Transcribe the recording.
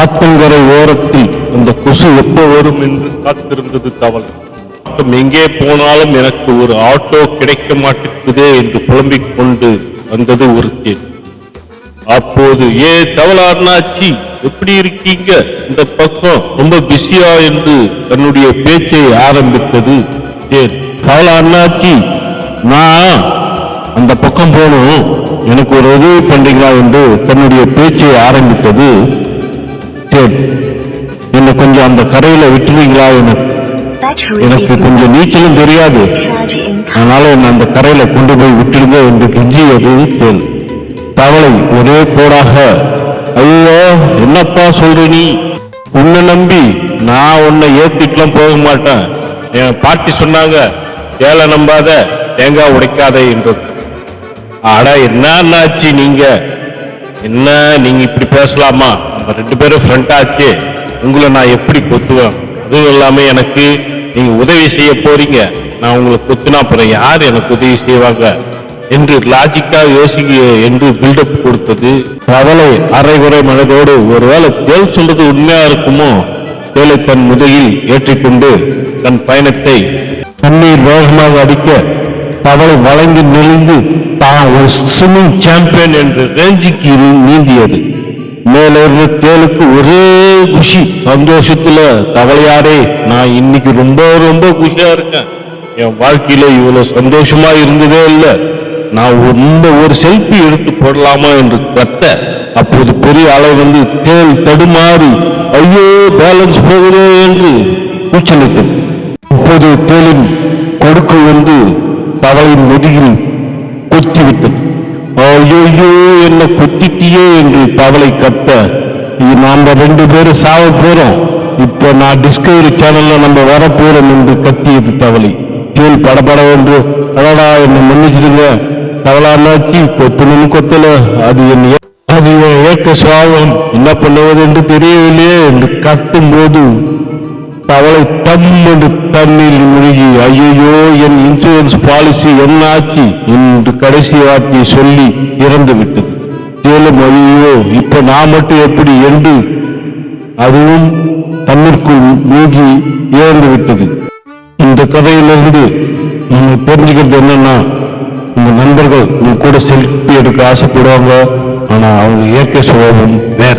ஆத்தங்கரை ஓரத்தில் அந்த கொசு எப்போ வரும் என்று காத்திருந்தது தவளை. ஆட்டம் எங்கே போனாலும் எனக்கு ஒரு ஆட்டோ கிடைக்க மாட்டேங்குதே என்று புலம்பிக் கொண்டு வந்தது ஒரு தேன். அப்போது ஏ தவளா அண்ணாச்சி எப்படி இருக்கீங்க? இந்த பக்கம் ரொம்ப பிஸியா என்று தன்னுடைய பேச்சை ஆரம்பித்தது தேன். தவளை அண்ணாச்சி நான் அந்த பக்கம் போகணும் எனக்கு ஒரு உதவி பண்றீங்களா என்று தன்னுடைய பேச்சை ஆரம்பித்தது சரி என்னை கொஞ்சம் அந்த கரையில விட்டுறீங்களா எனக்கு எனக்கு கொஞ்சம் நீச்சலும் தெரியாது. அதனால என்னை அந்த கரையில கொண்டு போய் விட்டுடுங்க என்று கெஞ்சியது தேன் தவளை ஒரே போடாக ஐயோ என்னப்பா சொல்ற நீ? உன்னை நம்பி நான் உன்னை ஏத்திட்டுலாம் போக மாட்டேன். என் பாட்டி சொன்னாங்க ஏழை நம்பாத தேங்காய் உடைக்காத என்றது. ஆடா என்ன ஆச்சு நீங்க? என்ன நீங்க இப்படி பேசலாமா? நம்ம ரெண்டு பேரும் ஃப்ரெண்ட் ஆச்சு. உங்களை நான் எப்படி கொத்துவேன்? அதுவும் இல்லாம எனக்கு நீங்க உதவி செய்ய போறீங்க. நான் உங்களை கொத்துனா அப்புறம் யார் எனக்கு உதவி செய்வாங்க? என்று லாஜிக்கா யோசிக்க என்று பில்டப் கொடுத்தது கவலை அரைகுறை மனதோடு ஒருவேளை தேல் சொல்றது உண்மையா இருக்குமோ? தேலை தன் முதுகில் ஏற்றிக்கொண்டு தன் பயணத்தை தண்ணீர் வேகமாக அடிக்க தவளை வளைந்து நெளிந்து தான் ஒரு ஸ்விம்மிங் சாம்பியன் என்ற ரேஞ்சுக்கு நீந்தியது. மேல இருந்த தேலுக்கு ஒரே குஷி. சந்தோஷத்துல தவளையாரே நான் இன்னைக்கு ரொம்ப ரொம்ப குஷியா இருக்கேன். என் வாழ்க்கையில இவ்வளவு சந்தோஷமா இருந்ததே இல்லை. நான் ரொம்ப ஒரு செல்ஃபி எடுத்து போடலாமா என்று கத்த அப்போது பெரிய அலை வந்து தேல் தடுமாறி ஐயோ பேலன்ஸ் போகுதே என்று கூச்சலிட்டது அப்போது தேலின் கொடுக்கு வந்து தவளையின் முதுகில் கொத்திவிட்டது. ஐயோ என்ன கொத்திட்டியே என்று தவளை கத்த. நாம் ரெண்டு பேரும் சாவ போறோம். இப்போ நான் டிஸ்கவரி சேனல்ல நம்ம வர போறோம் என்று கத்தியது தவளை. தேல் படபட என்று அடடா என்னை மன்னிச்சிடுங்க. தவளானாச்சி கொத்தணும் கொத்தல. அது என் அது ஏக்க சுவாவம். என்ன பண்ணுவது என்று தெரியவில்லையே என்று கத்தும் போது தவளை டம் என்று தண்ணீர் முழுகி ஐயோ என் இன்சூரன்ஸ் பாலிசி என்ன ஆச்சு என்று கடைசி வார்த்தையை சொல்லி இறந்து விட்டது மேலும் ஐயோ இப்ப நான் மட்டும் எப்படி? என்று அதுவும் தண்ணீருக்குள் மூழ்கி இறந்து விட்டது இந்த கதையிலிருந்து நம்ம தெரிஞ்சுக்கிறது என்னன்னா உங்க நண்பர்கள் உங்க கூட செல்ஃபி எடுக்க ஆசைப்படுவாங்க ஆனா அவங்க இயற்கை சுபாவம் வேற.